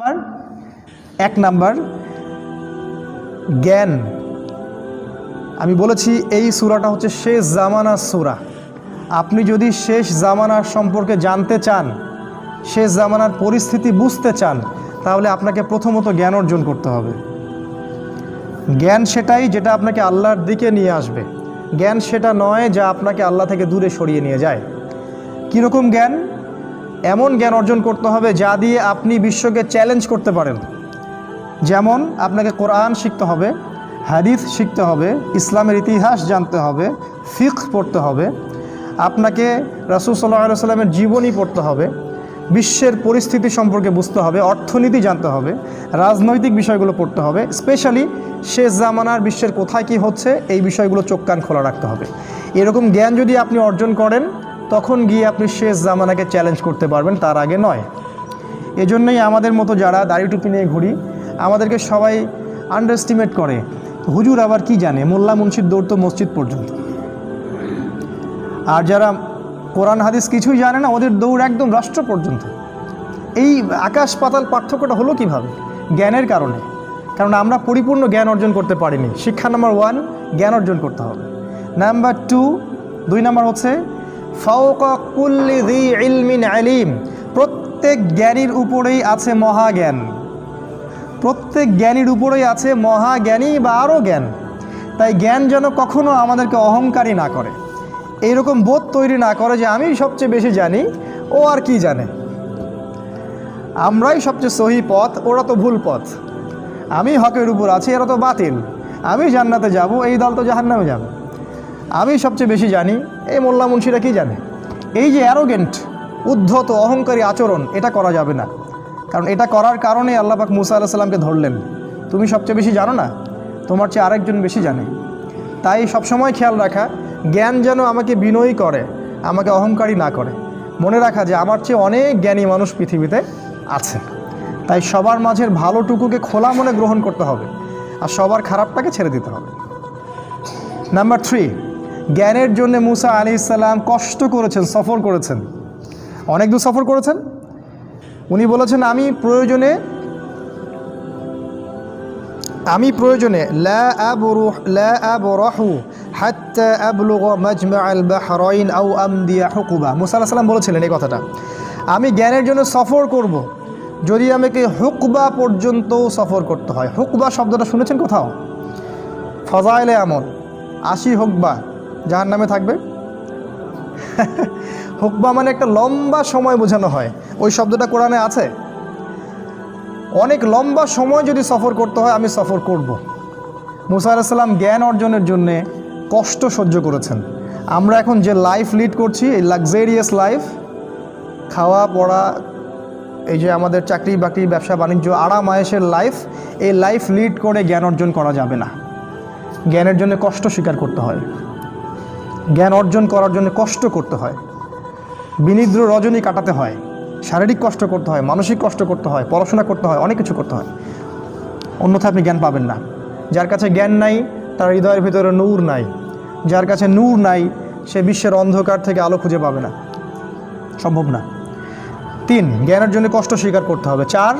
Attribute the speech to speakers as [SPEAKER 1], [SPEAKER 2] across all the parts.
[SPEAKER 1] Number? এক number, জ্ঞান। আমি বলেছি এই সূরাটা হচ্ছে শেষ জামানার সূরা। আপনি যদি শেষ জামানার সম্পর্কে জানতে চান, শেষ জামানার পরিস্থিতি বুঝতে চান, তাহলে আপনাকে প্রথমত জ্ঞান অর্জন করতে হবে। জ্ঞান সেটাই যেটা আপনাকে আল্লাহর দিকে নিয়ে আসবে। জ্ঞান সেটা নয় যা আপনাকে আল্লাহ থেকে দূরে সরিয়ে নিয়ে যায়। কীরকম জ্ঞান? এমন জ্ঞান অর্জন করতে হবে যা দিয়ে আপনি বিশ্বকে চ্যালেঞ্জ করতে পারেন। যেমন আপনাকে কোরআন শিখতে হবে, হাদিস শিখতে হবে, ইসলামের ইতিহাস জানতে হবে ফিক পড়তে হবে, আপনাকে রাসুল সাল্লাহ সাল্লামের জীবনী পড়তে হবে, বিশ্বের পরিস্থিতি সম্পর্কে বুঝতে হবে, অর্থনীতি জানতে হবে, রাজনৈতিক বিষয়গুলো পড়তে হবে স্পেশালি শেষ জামানার বিশ্বের কোথায় কি হচ্ছে, এই বিষয়গুলো চোখ কান খোলা রাখতে হবে। এরকম জ্ঞান যদি আপনি অর্জন করেন তখন গিয়ে আপনি শেষ জামানাকে চ্যালেঞ্জ করতে পারবেন, তার আগে নয়। এজন্যই আমাদের মতো যারা দাড়ি টুপি নিয়ে ঘুরি, আমাদেরকে সবাই আন্ডারস্টিমেট করে। হুজুর আবার কি জানে? মোল্লা মুন্সির দৌড় তো মসজিদ পর্যন্ত। আর যারা কোরআন, হাদিস কিছুই জানে না, ওদের দৌড় একদম রাষ্ট্র পর্যন্ত। এই আকাশ পাতাল পার্থক্যটা হলো কীভাবে? জ্ঞানের কারণে। কারণ আমরা পরিপূর্ণ জ্ঞান অর্জন করতে পারিনি। শিক্ষা নাম্বার ওয়ান জ্ঞান অর্জন করতে হবে। নাম্বার টু দুই নাম্বার হচ্ছে কুল্লি আলিম। প্রত্যেক জ্ঞানীর উপরেই আছে মহাজ্ঞান। প্রত্যেক জ্ঞানীর উপরেই আছে মহাজ্ঞানী বা আরও জ্ঞান। তাই জ্ঞান যেন কখনো আমাদেরকে অহংকারী না করে। এইরকম বোধ তৈরি না করে যে আমি সবচেয়ে বেশি জানি, ও আর কি জানে? আমরাই সবচেয়ে সহি পথ, ওরা তো ভুল পথ। আমি হকের উপর আছি, এরা তো বাতিল। আমি জান্নাতে যাব, এই দল তো জাহান্নামে যাবে। আমি সবচেয়ে বেশি জানি এই মোল্লা মুন্সিরা কী জানে? এই যে অ্যারোগেন্ট উদ্ধত, অহংকারী আচরণ, এটা করা যাবে না। কারণ এটা করার কারণে আল্লাপাক মুসা আল্লাহ সাল্লামকে ধরলেন। তুমি সবচেয়ে বেশি জানো না? তোমার চেয়ে আরেকজন বেশি জানে। তাই সবসময় খেয়াল রাখা, জ্ঞান যেন আমাকে বিনয়ী করে, আমাকে অহংকারী না করে। মনে রাখা যে আমার চেয়ে অনেক জ্ঞানী মানুষ পৃথিবীতে আছে। তাই সবার মাঝের ভালোটুকুকে খোলা মনে গ্রহণ করতে হবে। আর সবার খারাপটাকে ছেড়ে দিতে হবে। নাম্বার থ্রি জ্ঞানের জন্য মুসা আলি ইসাল্লাম কষ্ট করেছেন, সফর করেছেন। অনেক দূর সফর করেছেন। উনি বলেছেন, আমি প্রয়োজনে আমি প্রয়োজনে, লা মুসা বলেছিলেন এই কথাটা। আমি জ্ঞানের জন্য সফর করব। যদি আমাকে হুকবা পর্যন্ত সফর করতে হয়। হুকবা শব্দটা শুনেছেন কোথাও? ফজাইলে আমল, আশি হুকবা যার নামে থাকবে। হুকবা মানে একটা লম্বা সময় বোঝানো হয়। ওই শব্দটা কোরআনে আছে? অনেক লম্বা সময় যদি সফর করতে হয়, আমি সফর করব। মুসা আলাহিসাল্লাম জ্ঞান অর্জনের জন্যে কষ্ট সহ্য করেছেন। আমরা এখন যে লাইফ লিড করছি, এই লাক্সারিয়াস লাইফ খাওয়া, পড়া, এই যে আমাদের চাকরি বাকরি, ব্যবসা বাণিজ্য, আরাম, আয়েসের লাইফ এই লাইফ লিড করে জ্ঞান অর্জন করা যাবে না। জ্ঞানের জন্য কষ্ট স্বীকার করতে হয়। জ্ঞান অর্জন করার জন্য কষ্ট করতে হয়। বিনিদ্র রজনী কাটাতে হয়। শারীরিক কষ্ট করতে হয়, মানসিক কষ্ট করতে হয়, পড়াশোনা করতে হয়, অনেক কিছু করতে হয়। অন্যথা আপনি জ্ঞান পাবেন না। যার কাছে জ্ঞান নাই, তার হৃদয়ের ভিতরে নূর নাই। যার কাছে নূর নাই, সে বিশ্বের অন্ধকার থেকে আলো খুঁজে পাবে না। সম্ভব না। তিন, জ্ঞানের জন্য কষ্ট স্বীকার করতে হবে। চার,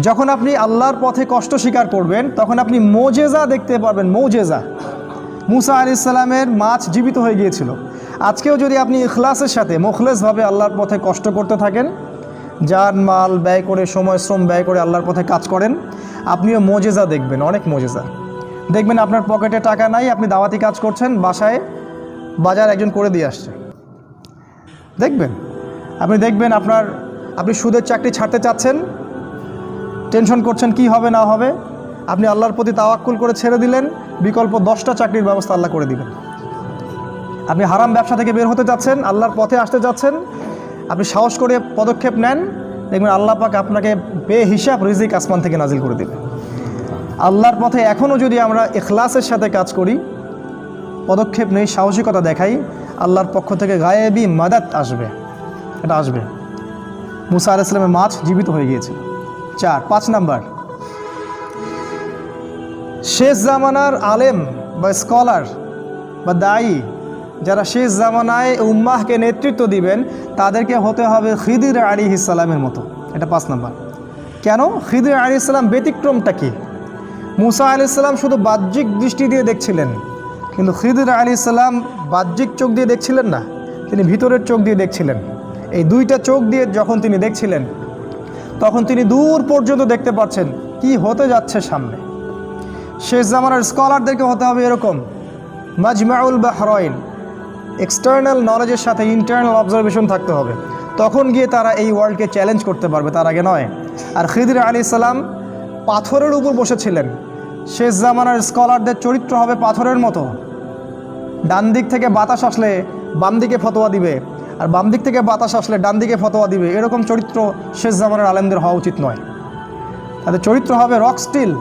[SPEAKER 1] যখন আপনি আল্লাহর পথে কষ্ট স্বীকার করবেন, তখন আপনি মোজেজা দেখতে পারবেন, মোজেজা। মুসা আলি ইসলামের মাছ জীবিত হয়ে গিয়েছিল। আজকেও যদি আপনি ইখলাসের সাথে, মুখলেসভাবে আল্লাহর পথে কষ্ট করতে থাকেন, যান, মাল ব্যয় করে, সময়, শ্রম ব্যয় করে আল্লাহর পথে কাজ করেন, আপনিও মোজেজা দেখবেন, অনেক মোজেজা। দেখবেন আপনার পকেটে টাকা নাই, আপনি দাওয়াতি কাজ করছেন, বাসায় বাজার একজন করে দিয়ে আসছে। দেখবেন, আপনি দেখবেন আপনার, আপনি সুদের চাকরি ছাড়তে চাচ্ছেন, টেনশন করছেন কি হবে, না হবে আপনি আল্লাহর প্রতি তাওয়াক্কুল করে ছেড়ে দিলেন, বিকল্প দশটা চাকরির ব্যবস্থা আল্লাহ করে দিবেন। আপনি হারাম ব্যবসা থেকে বের হতে যাচ্ছেন, আল্লাহর পথে আসতে যাচ্ছেন, আপনি সাহস করে পদক্ষেপ নেন, দেখবেন আল্লাহ পাক আপনাকে বে হিসাব রিজিক আসমান থেকে নাজিল করে দেবে আল্লাহর পথে এখনও যদি আমরা এখলাসের সাথে কাজ করি, পদক্ষেপ নেই, সাহসিকতা দেখাই, আল্লাহর পক্ষ থেকে গায়েবি মাদাত আসবে। এটা আসবে। মুসা আল ইসলামের মাছ জীবিত হয়ে গিয়েছে চার, পাঁচ নাম্বার। শেষ জামানার আলেম বা স্কলার বা দায়ী, যারা শেষ জামানায় উম্মাহকে নেতৃত্ব দিবেন, তাদেরকে হতে হবে খিদির আলী ইসালামের মতো। এটা পাঁচ নাম্বার। কেন? খিদির আলী ইসলাম ব্যতিক্রমটা কী? মুসা আলি ইসলাম শুধু বাহ্যিক দৃষ্টি দিয়ে দেখছিলেন, কিন্তু খিদির আলী ইসলাম বাহ্যিক চোখ দিয়ে দেখছিলেন না, তিনি ভিতরের চোখ দিয়ে দেখছিলেন। এই দুইটা চোখ দিয়ে যখন তিনি দেখছিলেন, তখন তিনি দূর পর্যন্ত দেখতে পাচ্ছেন কি হতে যাচ্ছে সামনে। শেষ জামানার স্কলারদেরকে হতে হবে এরকম। মাজমাউল বাহরইন। এক্সটার্নাল নলেজের সাথে ইন্টারনাল অবজারভেশন থাকতে হবে। তখন গিয়ে তারা এই ওয়ার্ল্ডকে চ্যালেঞ্জ করতে পারবে, তার আগে নয়। আর খিদির আলী সালাম পাথরের উপর বসেছিলেন। শেষ জামানার স্কলারদের চরিত্র হবে পাথরের মতো। ডান দিক থেকে বাতাস আসলে বাম দিকে ফতোয়া দিবে, আর বাম দিক থেকে বাতাস আসলে ডান দিকে ফতোয়া দিবে। এরকম চরিত্র শেষ জামানার আলেমদের হওয়া উচিত নয়। তাদের চরিত্র হবে রক স্টিল।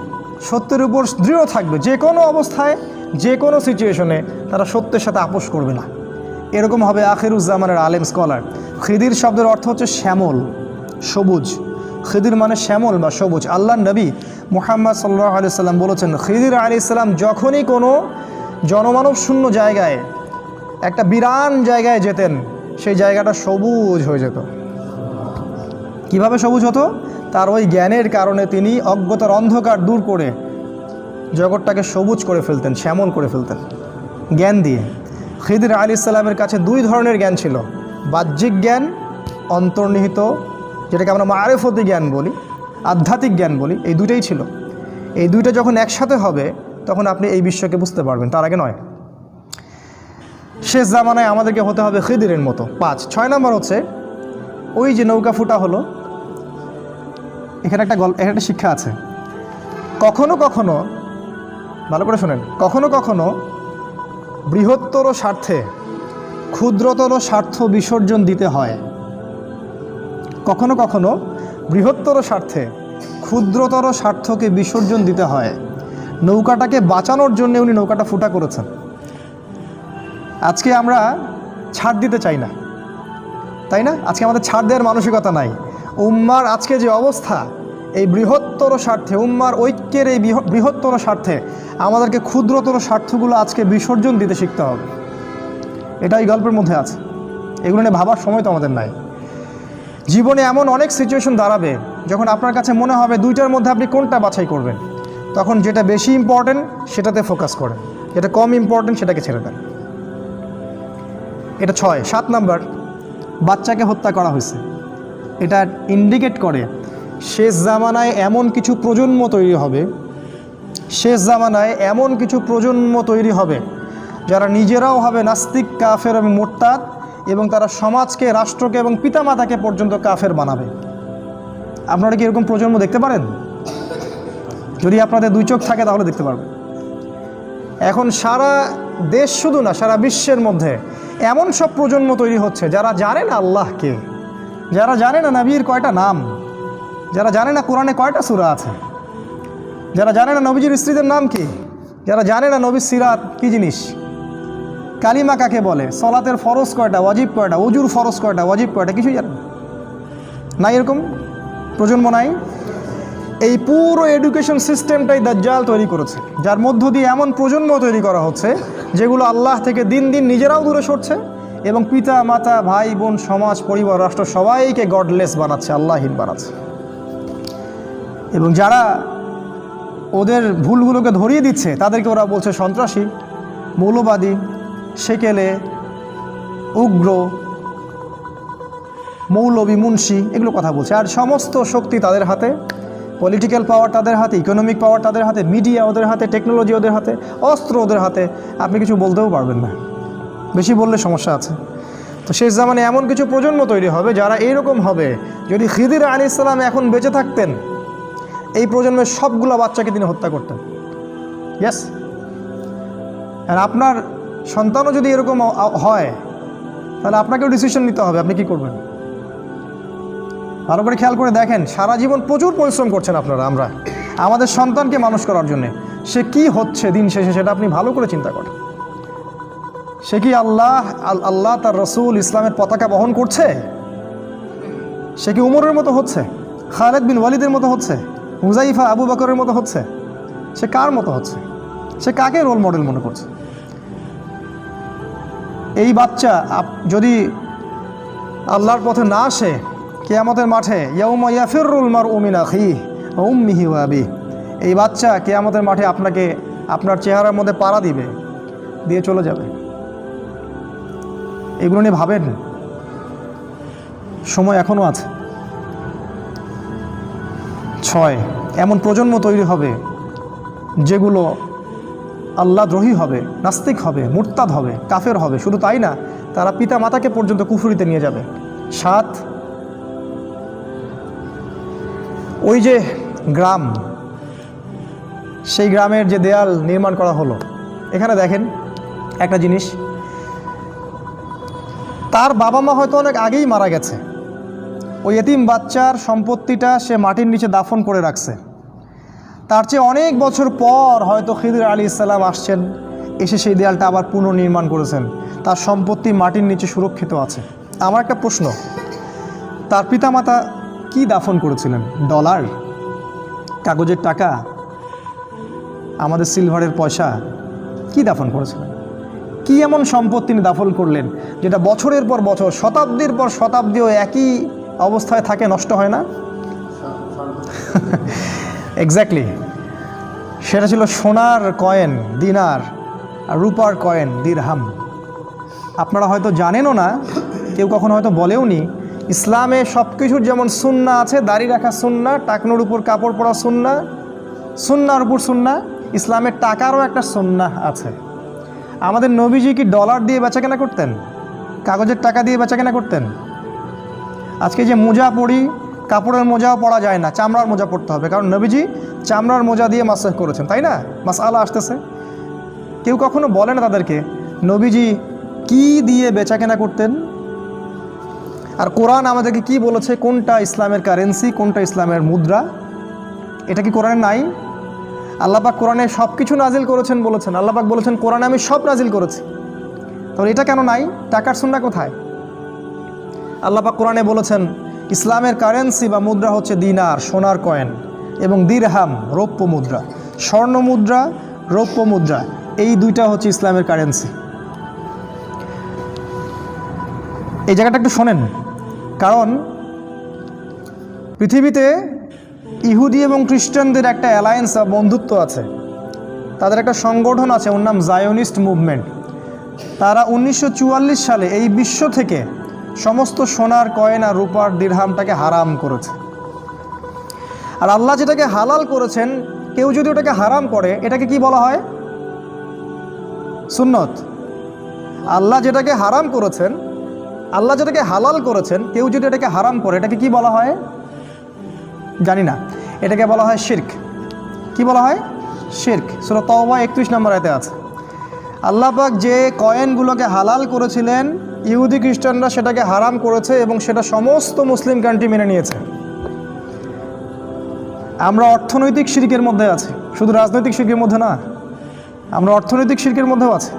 [SPEAKER 1] সত্যের উপর দৃঢ় থাকবে। যে কোনো অবস্থায়, যে কোনো সিচুয়েশনে তারা সত্যের সাথে আপোষ করবে না। এরকম হবে আখিরুজ্জামানের আলেম স্কলার খিদির শব্দের অর্থ হচ্ছে শ্যামল, সবুজ। খিদির মানে শ্যামল বা সবুজ। আল্লাহ নবী মোহাম্মদ সাল্লাহ আলি সাল্লাম বলেছেন, খিদির আলি ইসলাম যখনই কোনো জনমানব শূন্য জায়গায়, একটা বিরান জায়গায় যেতেন, সেই জায়গাটা সবুজ হয়ে যেত। কীভাবে সবুজ হতো? তার ওই জ্ঞানের কারণে তিনি অজ্ঞতার অন্ধকার দূর করে জগৎটাকে সবুজ করে ফেলতেন, শ্যামল করে ফেলতেন। জ্ঞান দিয়ে। খিদির আলী ইসলামের কাছে দুই ধরনের জ্ঞান ছিল। বাহ্যিক জ্ঞান, অন্তর্নিহিত, যেটাকে আমরা মারেফতি জ্ঞান বলি, আধ্যাত্মিক জ্ঞান বলি, এই দুইটাই ছিল। এই দুইটা যখন একসাথে হবে, তখন আপনি এই বিশ্বকে বুঝতে পারবেন, তার আগে নয়। শেষ জামানায় আমাদেরকে হতে হবে খিদিরের মতো। পাঁচ। ছয় নম্বর হচ্ছে ওই যে নৌকা ফুটা হলো, এখানে একটা গল্প, এখানে একটা শিক্ষা আছে। কখনো কখনো, ভালো করে শোনেন, কখনো কখনো বৃহত্তর স্বার্থে ক্ষুদ্রতর স্বার্থ বিসর্জন দিতে হয়। কখনো কখনো বৃহত্তর স্বার্থে ক্ষুদ্রতর স্বার্থকে বিসর্জন দিতে হয়। নৌকাটাকে বাঁচানোর জন্য উনি নৌকাটা ফুটা করেছেন। আজকে আমরা ছাড় দিতে চাই না। তাই না? আজকে আমাদের ছাড় দেওয়ার মানসিকতা নাই। উম্মার আজকে যে অবস্থা, এই বৃহত্তর স্বার্থে, উম্মার ঐক্যের এই বৃহত্তর স্বার্থে আমাদেরকে ক্ষুদ্রতর স্বার্থগুলো আজকে বিসর্জন দিতে শিখতে হবে। এটা এই গল্পের মধ্যে আছে। এগুলো নিয়ে ভাবার সময় তো আমাদের নাই। জীবনে এমন অনেক সিচুয়েশন দাঁড়াবে, যখন আপনার কাছে মনে হবে দুইটার মধ্যে আপনি কোনটা বাছাই করবেন। তখন যেটা বেশি ইম্পর্ট্যান্ট সেটাতে ফোকাস করেন। যেটা কম ইম্পর্ট্যান্ট সেটাকে ছেড়ে দেন। এটা ছয়। সাত নাম্বার বাচ্চাকে হত্যা করা হয়েছে। এটা ইন্ডিকেট করে, শেষ জামানায় এমন কিছু প্রজন্ম তৈরি হবে, শেষ জামানায় এমন কিছু প্রজন্ম তৈরি হবে, যারা নিজেরাও হবে নাস্তিক, কাফের এবং মোরতাদ এবং তারা সমাজকে, রাষ্ট্রকে এবং পিতামাতাকে পর্যন্ত কাফের বানাবে। আপনারা কি এরকম প্রজন্ম দেখতে পারেন? যদি আপনাদের দুই চোখ থাকে তাহলে দেখতে পারবেন। এখন সারা দেশ শুধু না, সারা বিশ্বের মধ্যে এমন সব প্রজন্ম তৈরি হচ্ছে যারা জানে না আল্লাহকে, যারা জানে না নবীর কয়টা নাম, যারা জানে না কোরআনে কয়টা সূরা আছে, যারা জানে না নবীজির স্ত্রীদের নাম কি, যারা জানে না নবীর সিরাত কি জিনিস, কালিমা কাকে বলে, সলাতের ফরজ কয়টা, ওয়াজিব কয়টা অজুর ফরজ কয়টা, ওয়াজিব কয়টা, কিছুই জানে না। এরকম প্রজন্ম নাই এই পুরো এডুকেশন সিস্টেমটাই দাজ্জাল তৈরি করেছে, যার মধ্য দিয়ে এমন প্রজন্ম তৈরি করা হচ্ছে যেগুলো আল্লাহ থেকে দিন দিন নিজেরাও দূরে সরছে এবং পিতা, মাতা, ভাই, বোন, সমাজ, পরিবার, রাষ্ট্র সবাইকে গডলেস বানাচ্ছে আল্লাহীন বানাচ্ছে। এবং যারা ওদের ভুলগুলোকে ধরিয়ে দিচ্ছে, তাদেরকে ওরা বলছে সন্ত্রাসী, মৌলবাদী, সেকেলে, উগ্র, মৌলবী, মুন্সি, এগুলো কথা বলছে। আর সমস্ত শক্তি তাদের হাতে। পলিটিক্যাল পাওয়ার তাদের হাতে ইকোনমিক পাওয়ার তাদের হাতে মিডিয়া ওদের হাতে টেকনোলজি ওদের হাতে, অস্ত্র ওদের হাতে, আপনি কিছু বলতেও পারবেন না। বেশি বললে সমস্যা আছে। তো শেষ জামানে এমন কিছু প্রজন্ম তৈরি হবে যারা এইরকম হবে, যদি খিদির আলী ইসলাম এখন বেঁচে থাকতেন, এই প্রজন্মের সবগুলো বাচ্চাকে তিনি হত্যা করতেন। ইয়াস আর আপনার সন্তানও যদি এরকম হয়, তাহলে আপনাকেও ডিসিশন নিতে হবে, আপনি কি করবেন? ভালো করে খেয়াল করে দেখেন, সারা জীবন প্রচুর পরিশ্রম করছেন আপনারা, আমরা। আমাদের সন্তানকে মানুষ করার জন্যে। সে কি হচ্ছে দিন শেষে সেটা আপনি ভালো করে চিন্তা করেন। সে কি আল্লাহ আল্লাহ তার রসুল ইসলামের পতাকা বহন করছে? সে কি উমরের মতো হচ্ছে? খালেদ বিন ওয়ালিদের মতো হচ্ছে? হুজাইফা আবু বকরের মতো হচ্ছে? সে কার মতো হচ্ছে? সে কাকে রোল মডেল মনে করছে? এই বাচ্চা যদি আল্লাহর পথে না আসে কেয়ামতের মাঠে, ইয়াউমা ইয়াফিরুল মার উমিন আখি উম্মিহি ওয়াবি এই বাচ্চা কেয়ামতের মাঠে আপনাকে আপনার চেহারার মধ্যে পাড়া দিবে, দিয়ে চলে যাবে। এগুলো নিয়ে ভাবেন? সময় এখনও আছে। ছয়, এমন প্রজন্ম তৈরি হবে যেগুলো আল্লাহ দ্রোহী হবে, নাস্তিক হবে, মুরতাদ হবে, কাফের হবে। শুধু তাই না, তারা পিতা মাতাকে পর্যন্ত কুফুরিতে নিয়ে যাবে। সাত ওই যে গ্রাম, সেই গ্রামের যে দেয়াল নির্মাণ করা হলো, এখানে দেখেন একটা জিনিস। তার বাবা মা হয়তো অনেক আগেই মারা গেছে। ওই এতিম বাচ্চার সম্পত্তিটা সে মাটির নিচে দাফন করে রাখছে। তার চেয়ে অনেক বছর পর হয়তো খিদির আলী ইসলাম আসছেন, এসে সেই দেয়ালটা আবার পুনর্নির্মাণ করেছেন। তার সম্পত্তি মাটির নিচে সুরক্ষিত আছে। আমার একটা প্রশ্ন, তার পিতামাতা কি দাফন করেছিলেন? ডলার? কাগজের টাকা? আমাদের সিলভারের পয়সা? কি দাফন করেছিলেন? কি এমন সম্পদ তিনি দাফন করলেন, যেটা বছরের পর বছর, শতাব্দীর পর শতাব্দীও একই অবস্থায় থাকে, নষ্ট হয় না? এক্স্যাক্টলি সেটা ছিল সোনার কয়েন, দিনার আর রূপার কয়েন, দিরহাম। আপনারা হয়তো জানেনও না, কেউ কখনো হয়তো বলেও নি ইসলামে সব কিছুর যেমন সুন্না আছে, দাড়ি রাখা সুন্না, টাকনোর উপর কাপড় পরা সুন্না, সুন্নার উপর সুন্না, ইসলামের টাকারও একটা সুন্না আছে। আমাদের নবীজি কি ডলার দিয়ে বেচাকেনা করতেন? কাগজের টাকা দিয়ে বেচাকেনা করতেন? আজকে যে মোজা পরি, কাপড়ের মোজাও পরা যায় না, চামড়ার মোজা পরতে হবে। কারণ নবীজি চামড়ার মোজা দিয়ে মাসাজ করেছেন, তাই না? মাস আলা আসতেছে। কেউ কখনো বলে না তাদেরকে, নবীজি কি দিয়ে বেচাকেনা করতেন? আর কোরআন আমাদেরকে কি বলেছে? কোনটা ইসলামের কারেন্সি কোনটা ইসলামের মুদ্রা? এটা কি কোরআনে নাই? আল্লাপাক কোরআনে সব কিছু নাজিল করেছেন বলেছেন। আল্লাপাক বলেছেন, কোরআনে আমি সব নাজিল করেছি। তাহলে এটা কেন নাই? টাকার সুন্না কোথায়? আল্লাপাক কোরআনে বলেছেন, ইসলামের কারেন্সি বা মুদ্রা হচ্ছে দিনার, সোনার কয়েন এবং দিরহাম রৌপ্য মুদ্রা। স্বর্ণ মুদ্রা, রৌপ্য মুদ্রা, এই দুইটা হচ্ছে ইসলামের কারেন্সি এই জায়গাটা একটু শোনেন। কারণ পৃথিবীতে ইহুদি এবং খ্রিস্টানদের একটা অ্যালায়েন্স বা বন্ধুত্ব আছে। তাদের একটা সংগঠন আছে, ওর নাম জায়োনিস্ট মুভমেন্ট তারা উনিশশো চুয়াল্লিশ সালে এই বিশ্ব থেকে সমস্ত সোনার কয়েন রূপার দিরহামটাকে হারাম করেছে। আর আল্লাহ যেটাকে হালাল করেছেন, কেউ যদি ওটাকে হারাম করে, এটাকে কি বলা হয়? সুন্নত। আল্লাহ যেটাকে হারাম করেছেন আল্লাহ যেটাকে হালাল করেছেন, কেউ যদি এটাকে হারাম করে, এটাকে কি বলা হয়? জানি না। এটাকে বলা হয় শির্ক। কি বলা হয়? শির্ক। সুরা তওবা একত্রিশ নম্বর এতে আছে। আল্লাহ পাক যে কয়েনগুলোকে হালাল করেছিলেন, ইহুদি খ্রিস্টানরা সেটাকে হারাম করেছে এবং সেটা সমস্ত মুসলিম কান্ট্রি মেনে নিয়েছে। আমরা অর্থনৈতিক শির্কের মধ্যে আছি। শুধু রাজনৈতিক শির্কের মধ্যে না, আমরা অর্থনৈতিক শির্কের মধ্যেও আছি।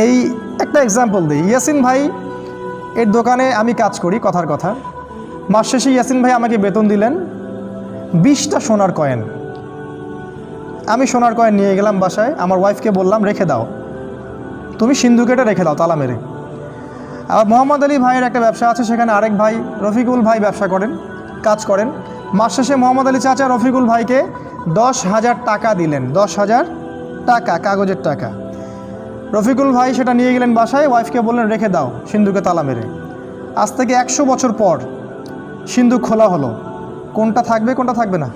[SPEAKER 1] এই একটা এক্সাম্পল দিই। ইয়াসিন ভাই এর দোকানে আমি কাজ করি, কথার কথা। মাস শেষে ইয়াসিন ভাই আমাকে বেতন দিলেন বিশটা সোনার কয়েন। আমি সোনার কয়েন নিয়ে গেলাম বাসায়, আমার ওয়াইফকে বললাম, রেখে দাও। তুমি সিন্ধুকেটা রেখে দাও, তালা মেরে। আবার মোহাম্মদ আলী ভাইয়ের একটা ব্যবসা আছে, সেখানে আরেক ভাই, রফিকুল ভাই ব্যবসা করেন, কাজ করেন। মাস শেষে মোহাম্মদ আলী চাচা রফিকুল ভাইকে দশ হাজার টাকা দিলেন, দশ হাজার টাকা, কাগজের টাকা। রফিকুল ভাই সেটা নিয়ে গেলেন বাসায়, ওয়াইফকে বললেন, রেখে দাও সিন্ধুকে তালা মেরে। আজ থেকে একশো বছর পর সিন্ধুক খোলা হলো। কোনটা থাকবে কোনটা থাকবে না?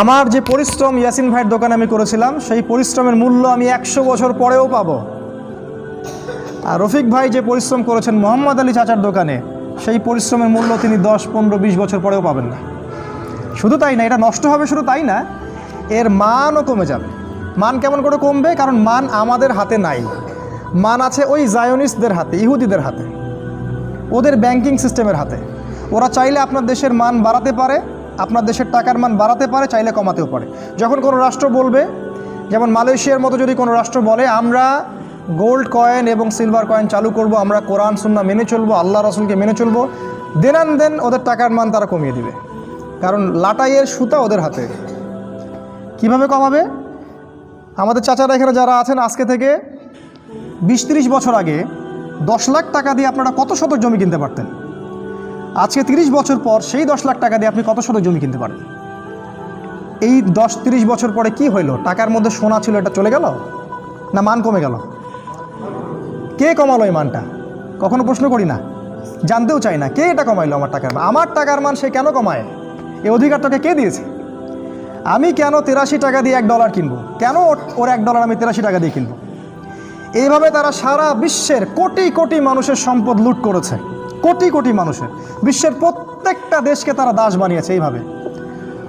[SPEAKER 1] আমার যে পরিশ্রম ইয়াসিন ভাইয়ের দোকানে আমি করেছিলাম, সেই পরিশ্রমের মূল্য আমি একশো বছর পরেও পাবো। আর রফিক ভাই যে পরিশ্রম করেছেন মোহাম্মদ আলী চাচার দোকানে, সেই পরিশ্রমের মূল্য তিনি দশ, পনেরো, বিশ বছর পরেও পাবেন না। শুধু তাই না, এটা নষ্ট হবে শুধু তাই না, এর মানও কমে যাবে। মান কেমন করে কমবে? কারণ মান আমাদের হাতে নাই। মান আছে ওই জায়োনিস্টদের হাতে, ইহুদিদের হাতে, ওদের ব্যাংকিং সিস্টেমের হাতে। ওরা চাইলে আপনার দেশের মান বাড়াতে পারে, আপনার দেশের টাকার মান বাড়াতে পারে, চাইলে কমাতেও পারে। যখন কোনো রাষ্ট্র বলবে, যেমন মালয়েশিয়ার মতো যদি কোনো রাষ্ট্র বলে, আমরা গোল্ড কয়েন এবং সিলভার কয়েন চালু করব, আমরা কোরআন সুন্না মেনে চলবো, আল্লাহ রসুলকে মেনে চলবো দেনান দেন ওদের টাকার মান তারা কমিয়ে দিবে। কারণ লাটাইয়ের সুতা ওদের হাতে। কীভাবে কমাবে? আমাদের চাচারা এখানে যারা আছেন আজকে থেকে বিশ তিরিশ বছর আগে দশ লাখ টাকা দিয়ে আপনারা কত শতক জমি কিনতে পারতেন? আজকে তিরিশ বছর পর সেই দশ লাখ টাকা দিয়ে আপনি কত শতক জমি কিনতে পারেন এই দশ তিরিশ বছর পরে কি হইল? টাকার মধ্যে সোনা ছিল, এটা চলে গেল? না মান কমে গেল? কে কমালো এই মানটা? কখনো প্রশ্ন করি না। জানতেও চাই না, কে এটা কমাইলো আমার টাকার আমার টাকার মান সে কেন কমায়? এই অধিকার তোকে কে দিয়েছে? আমি কেন তেরাশি টাকা দিয়ে এক ডলার কিনবো? কেন ওর- এক ডলার আমি তেরাশি টাকা দিয়ে কিনবো? এইভাবে তারা সারা বিশ্বের কোটি কোটি মানুষের সম্পদ লুট করেছে। কোটি কোটি মানুষের। বিশ্বের প্রত্যেকটা দেশকে তারা দাস বানিয়েছে এইভাবে।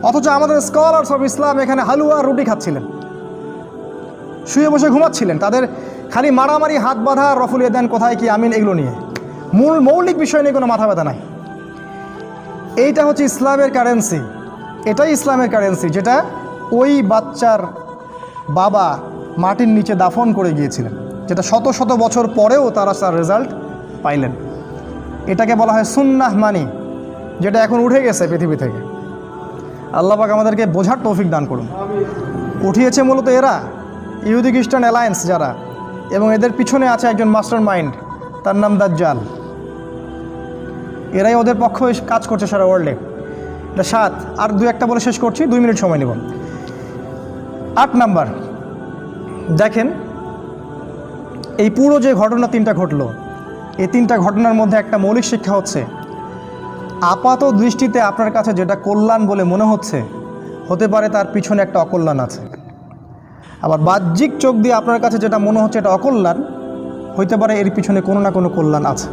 [SPEAKER 1] অথচ আমাদের স্কলার্স অফ ইসলাম এখানে হালুয়া রুটি খাচ্ছিলেন। শুয়ে বসে ঘুমাচ্ছিলেন। তাদের খালি মারামারি, হাত বাঁধা রফুলিয়ে দেন কোথায় কি আমিন এগুলো নিয়ে। মূল মৌলিক বিষয় নিয়ে কোনো মাথা ব্যথা নাই। এইটা হচ্ছে ইসলামের কারেন্সি এটাই ইসলামের কারেন্সি যেটা ওই বাচ্চার বাবা মাটির নিচে দাফন করে গিয়েছিলেন, যেটা শত শত বছর পরেও তারা তার রেজাল্ট পাইলেন। এটাকে বলা হয় সুন্নাহ মানি, যেটা এখন উঠে গেছে পৃথিবী থেকে। আল্লাহ পাক আমাদেরকে বোঝার তৌফিক দান করুন। উঠিয়েছে মূলত এরা, ইহুদি খ্রিস্টান অ্যালায়েন্স যারা, এবং এদের পিছনে আছে একজন মাস্টার মাইন্ড তার নাম দাজ্জাল। এরাই ওদের পক্ষ কাজ করছে সারা ওয়ার্ল্ডে এটা সাত। আর দু একটা বলে শেষ করছি, দুই মিনিট সময় নেব। আট নাম্বার। দেখেন, এই পুরো যে ঘটনা তিনটা ঘটলো, এই তিনটা ঘটনার মধ্যে একটা মৌলিক শিক্ষা হচ্ছে, আপাত দৃষ্টিতে আপনার কাছে যেটা কল্যাণ বলে মনে হচ্ছে, হতে পারে তার পিছনে একটা অকল্যাণ আছে। আবার বাহ্যিক চোখ দিয়ে আপনার কাছে যেটা মনে হচ্ছে এটা অকল্যাণ, হইতে পারে এর পিছনে কোনো না কোনো কল্যাণ আছে।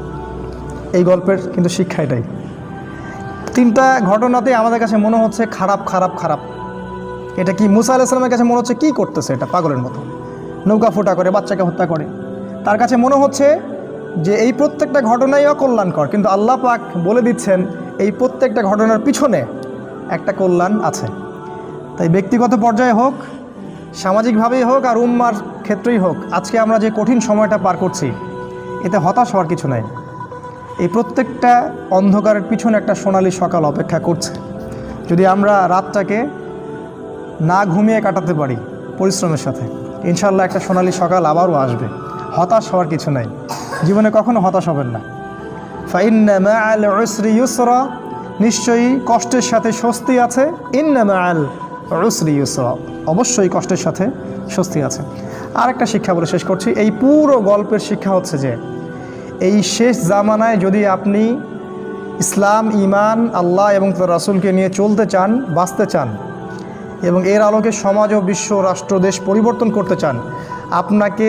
[SPEAKER 1] এই গল্পের কিন্তু শিক্ষা এটাই। তিনটা ঘটনাতে আমাদের কাছে মনে হচ্ছে খারাপ খারাপ খারাপ। এটা কি মুসা আলাইসালামের কাছে মনে হচ্ছে কী করতেছে এটা পাগলের মতো? নৌকা ফোটা করে, বাচ্চাকে হত্যা করে। তার কাছে মনে হচ্ছে যে এই প্রত্যেকটা ঘটনাই অকল্যাণকর, কিন্তু আল্লাহ পাক বলে দিচ্ছেন এই প্রত্যেকটা ঘটনার পিছনে একটা কল্যাণ আছে। তাই ব্যক্তিগত পর্যায়ে হোক, সামাজিকভাবেই হোক আর উম্মার ক্ষেত্রেই হোক, আজকে আমরা যে কঠিন সময়টা পার করছি, এতে হতাশ হওয়ার কিছু নাই। এই প্রত্যেকটা অন্ধকারের পিছনে একটা সোনালি সকাল অপেক্ষা করছে। যদি আমরা রাতটাকে না ঘুমিয়ে কাটাতে পারি পরিশ্রমের সাথে ইনশাল্লাহ একটা সোনালি সকাল আবারও আসবে। হতাশ হওয়ার কিছু নাই। জীবনে কখনো হতাশ হবেন না। ইউসরা, নিশ্চয়ই কষ্টের সাথে স্বস্তি আছে। ইন্না মাআল উসরি ইউসরা, অবশ্যই কষ্টের সাথে স্বস্তি আছে। আর একটা শিক্ষা বলে শেষ করছি। এই পুরো গল্পের শিক্ষা হচ্ছে যে এই শেষ জামানায় যদি আপনি ইসলাম ইমান আল্লাহ এবং তার রাসূলকে নিয়ে চলতে চান, বাঁচতে চান এবং এর আলোকে সমাজ ও বিশ্ব রাষ্ট্র দেশ পরিবর্তন করতে চান, আপনাকে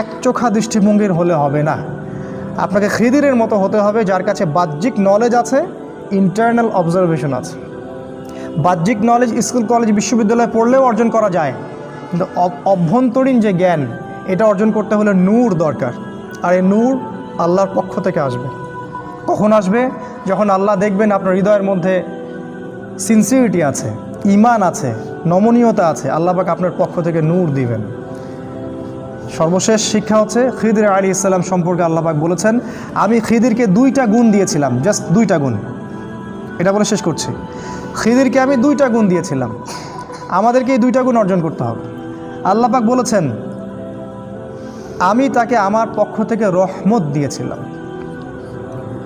[SPEAKER 1] একচোখা দৃষ্টিভঙ্গির হলে হবে না। আপনাকে খিদিরের মতো হতে হবে যার কাছে বাহ্যিক নলেজ আছে ইন্টারনাল অবজারভেশন আছে। বাহ্যিক নলেজ স্কুল কলেজ বিশ্ববিদ্যালয়ে পড়লেও অর্জন করা যায়, কিন্তু অভ্যন্তরীণ যে জ্ঞান, এটা অর্জন করতে হলে নূর দরকার। আর এই নূর আল্লাহর পক্ষ থেকে আসবে। কখন আসবে? যখন আল্লাহ দেখবেন আপনার হৃদয়ের মধ্যে সিনসিয়ারিটি আছে ইমান আছে, নমনীয়তা আছে, আল্লাহ পাক আপনার পক্ষ থেকে নূর দিবেন। সর্বশেষ শিক্ষা হচ্ছে খিদির আলী ইসলাম সম্পর্কে আল্লাহ পাক বলেছেন, আমি খিদিরকে দুইটা গুণ দিয়েছিলাম জাস্ট দুইটা গুণ। এটা বলে শেষ করছি। খিদিরকে আমি দুইটা গুণ দিয়েছিলাম। আমাদেরকে এই দুইটা গুণ অর্জন করতে হবে। আল্লাহ পাক বলেছেন আমি তাকে আমার পক্ষ থেকে রহমত দিয়েছিলাম।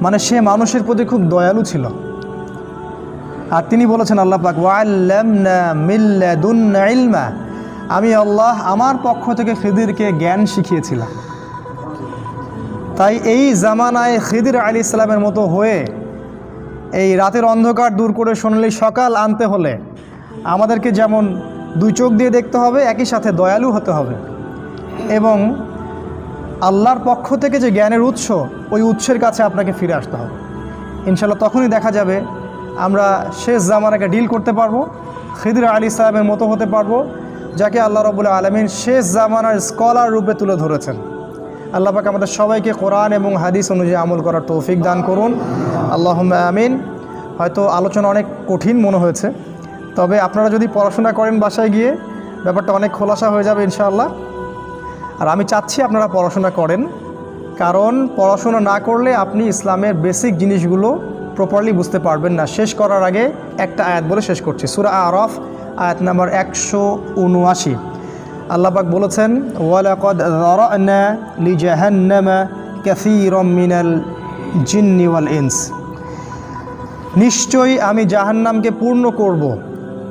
[SPEAKER 1] মানে সে মানুষের প্রতি খুব দয়ালু ছিল। আর তিনি বলেছেন, আল্লাহ পাক ইলমা। আমি আল্লাহ আমার পক্ষ থেকে খিদিরকে জ্ঞান শিখিয়েছিলাম। তাই এই জামানায় খিদির আলী ইসলামের মতো হয়ে এই রাতের অন্ধকার দূর করে সোনালি সকাল আনতে হলে আমাদেরকে যেমন দুই চোখ দিয়ে দেখতে হবে, একই সাথে দয়ালু হতে হবে। এবং আল্লাহর পক্ষ থেকে যে জ্ঞানের উৎস, ওই উৎসের কাছে আপনাকে ফিরে আসতে হবে। ইনশাল্লাহ তখনই দেখা যাবে আমরা শেষ জামানাকে ডিল করতে পারব, খিদির আলী সাহেবের মতো হতে পারব, যাকে আল্লাহ রবুল্লা আলমিন শেষ জামানার স্কলার রূপে তুলে ধরেছেন। আল্লাহ পাক আমাদের সবাইকে কোরআন এবং হাদিস অনুযায়ী আমল করার তৌফিক দান করুন। আল্লাহ আমিন। হয়তো আলোচনা অনেক কঠিন মনে হয়েছে, তবে আপনারা যদি পড়াশোনা করেন বাসায় গিয়ে, ব্যাপারটা অনেক খোলাসা হয়ে যাবে ইনশাআল্লাহ। আর আমি চাচ্ছি আপনারা পড়াশোনা করেন, কারণ পড়াশোনা না করলে আপনি ইসলামের বেসিক জিনিসগুলো প্রপারলি বুঝতে পারবেন না। শেষ করার আগে একটা আয়াত বলে শেষ করছি। সুরা আরফ, আয়াত নাম্বার একশো উনআশি। আল্লাপাক বলেছেন লি মিনাল ইনস। নিশ্চয়ই আমি জাহান্নামকে পূর্ণ করব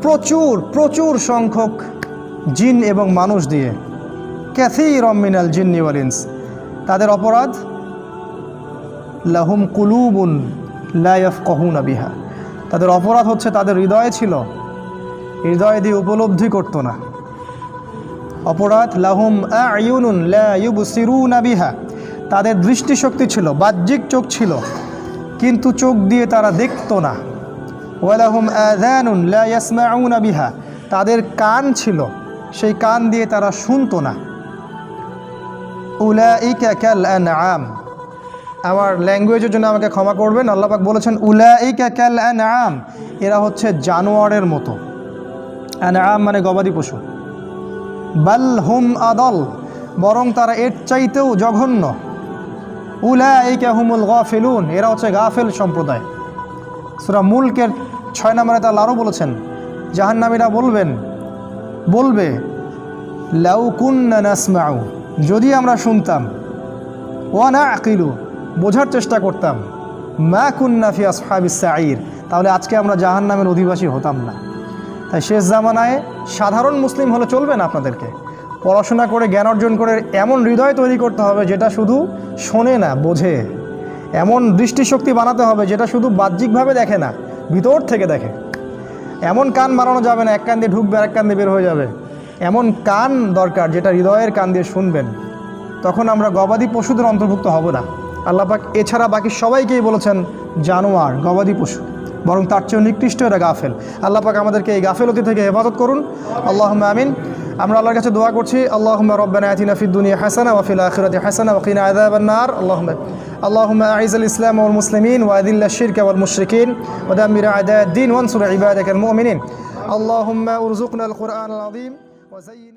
[SPEAKER 1] প্রচুর প্রচুর সংখ্যক জিন এবং মানুষ দিয়ে। ক্যাথিরম মিনাল জিন্নি তাদের অপরাধ, লাহুম কুলুবুন লাইফ কহুনা বিহা। তাদের অপরাধ হচ্ছে তাদের হৃদয় ছিল, হৃদয় দিয়ে উপলব্ধি করতো না। অপরাধ, লাহুম আয়ুনুন বিহা। তাদের দৃষ্টিশক্তি ছিল, বাহ্যিক চোখ ছিল, কিন্তু চোখ দিয়ে তারা দেখতো না। ওয়ালাহুম ইয়াসমাউনা বিহা। তাদের কান ছিল, সেই কান দিয়ে তারা শুনতো না। উলাইকা কাল আনআম আমার ল্যাঙ্গুয়েজের জন্য আমাকে ক্ষমা করবেন। আল্লাপাক বলেছেন, উলাইকা কাল আনআম এরা হচ্ছে জানোয়ারের মতো। আনআম মানে গবাদি পশু। বাল হুম আদল, বরং তারা এর চাইতেও জঘন্য। উলাইকা হুমুল গাফিলুন, এরা হচ্ছে গাফেল সম্প্রদায়। সুরা মুলকের ছয় নম্বরে তার আরও বলেছেন, জাহান্নামীরা বলবেন, বলবে, লাউ কুন্না নাসমাউ। যদি আমরা শুনতাম ওয়া না আকিলু, বোঝার চেষ্টা করতাম, মা কুন্না ফি আসহাবিস সাঈর, তাহলে আজকে আমরা জাহান্নামের অধিবাসী হতাম না। তাই শেষ জামানায় সাধারণ মুসলিম হলে চলবে না আপনাদেরকে। পড়াশোনা করে, জ্ঞান অর্জন করে এমন হৃদয় তৈরি করতে হবে যেটা শুধু শোনে না, বোঝে। এমন দৃষ্টিশক্তি বানাতে হবে যেটা শুধু বাহ্যিকভাবে দেখে না, ভিতর থেকে দেখে। এমন কান বানানো যাবে না, এক কান দিয়ে ঢুকবে আর এক কান দিয়ে বের হয়ে যাবে। এমন কান দরকার যেটা হৃদয়ের কান দিয়ে শুনবেন। তখন আমরা গবাদি পশুদের অন্তর্ভুক্ত হব না। আল্লাপাক এছাড়া বাকি সবাইকেই বলেছেন, জানোয়ার, গবাদি পশু। বরং তার চেয়েও নিকৃষ্ট এটা গাফেল। আল্লাপাক আমাদেরকে এই গাফেলতি থেকে হেফাজত করুন। আল্লাহ আমিন। আমরা আল্লাহর কাছে দোয়া করছি আল্লাহ রব্বানা আতিনা ফিদ দুনিয়া হাসানা ওয়াফিল আখিরাতি হাসানা ওয়াকিনা আযাবান্নার আল্লাহুম্মা আল্লাহুম্মা আইজাল ইসলাম ওয়াল মুসলিমিন ওয়া আদিল্লা শিরকা ওয়াল মুশরিকিন ওয়া দামির আদাদ দ্বীন ওয়ানসুর ইবাদাকাল মুমিনিন। আল্লাহুম্মা উরযুকনা আল কুরআন আল আযীম وزين